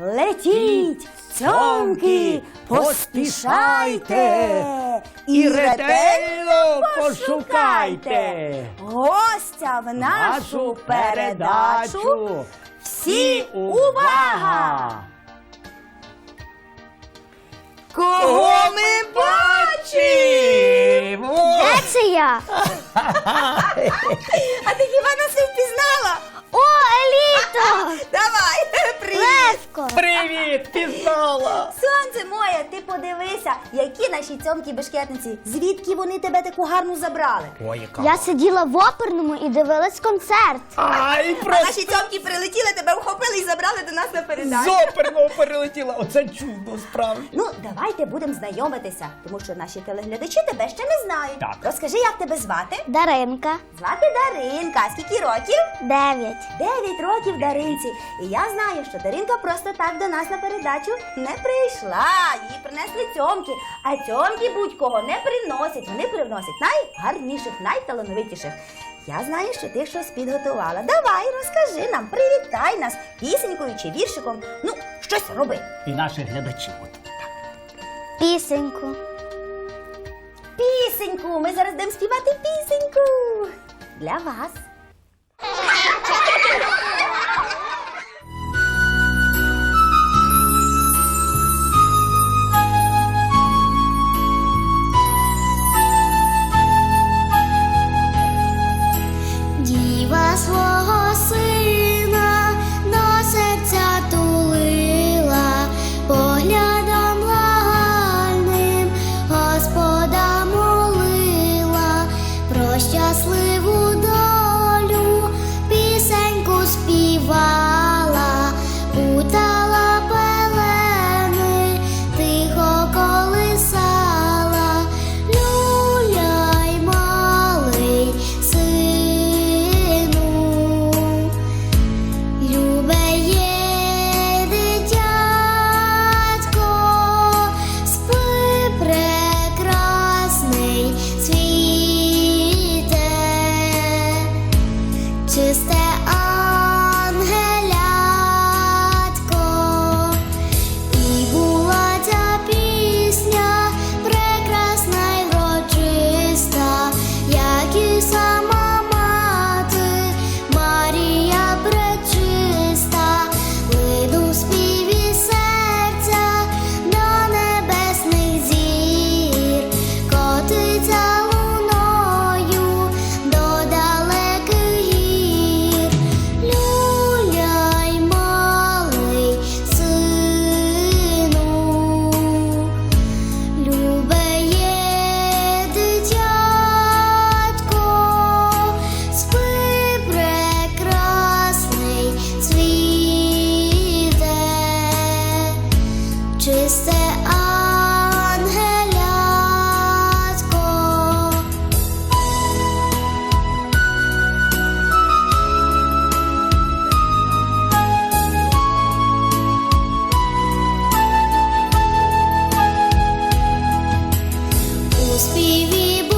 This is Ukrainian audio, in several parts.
Летіть, цьомки, поспішайте і ретельно пошукайте гостя в нашу передачу. Всі увага! Кого ми бачимо? Де це я? А ти хіба нас не впізнала? О, Еліто! Давай, привіт! Левко! Привіт, пізнала! Сонце моє, ти подивися, які наші цьомки бешкетниці, звідки вони тебе таку гарну забрали. Ой, яка. Я сиділа в оперному і дивилась концерт. Ай, А наші цьомки прилетіли, тебе вхопили і забрали до нас на з передачу. оперного перелетіла. Оце чудо справді. Ну, давайте будемо знайомитися, тому що наші телеглядачі тебе ще не знають. Так. Розкажи, як тебе звати? Даринка. Звати Даринка. Скільки років? Дев'ять. Дев'ять років Даринці. І я знаю, що Даринка просто так до нас на передачу не прийшла. Їй принесли цьомки. А цьомки будь-кого не приносять. Вони приносять найгарніших, найталановитіших. Я знаю, що ти щось підготувала. Давай, розкажи нам, привітай нас пісенькою чи віршиком. Ну, щось роби. І наших глядачів. От. Пісеньку. Пісеньку. Ми зараз будемо співати пісеньку. Для вас. Spivi Bu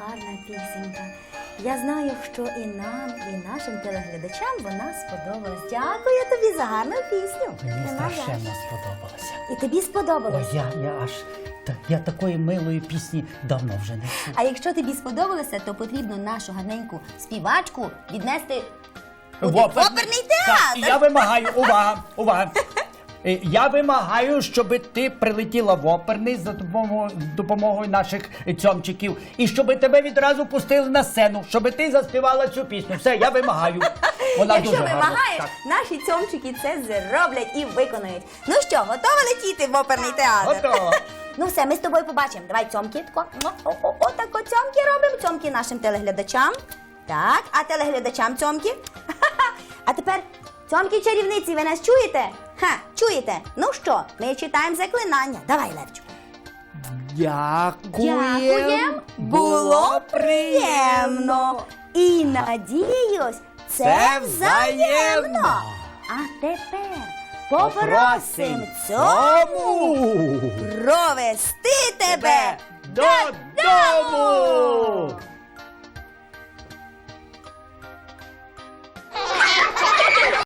гарна пісенька. Я знаю, що і нам, і нашим телеглядачам вона сподобалась. Дякую тобі за гарну пісню. Мені страшенно сподобалося. І тобі сподобалось. Ой, я, я аж я такої милої пісні давно вже не чув. А якщо тобі сподобалося, то потрібно нашу гарненьку співачку віднести у В оперний- оперний Так, і я вимагаю, увага, увага. Е, Я вимагаю, щоб ти прилетіла в оперний за допомогою, наших цьомчиків, і щоб тебе відразу пустили на сцену, щоб ти заспівала цю пісню. Все, я вимагаю. Вона Якщо дуже гарна. вимагаєш, Так. наші цьомчики це зроблять і виконають. Ну що, готова летіти в оперний театр? Готово. Ну все, ми з тобою побачимо. Давай цьомки. Тако, о, о, о, о, тако цьомки робимо. Цьомки нашим телеглядачам. Так, а телеглядачам цьомки. А тепер цьомки чарівниці, ви нас чуєте? Ха, чуєте? Ну що, ми читаємо заклинання. Давай, Левчику. Дякуєм. Було приємно. І надіюсь, це, Це взаємно. взаємно. А тепер попросим цьому провести тебе додому.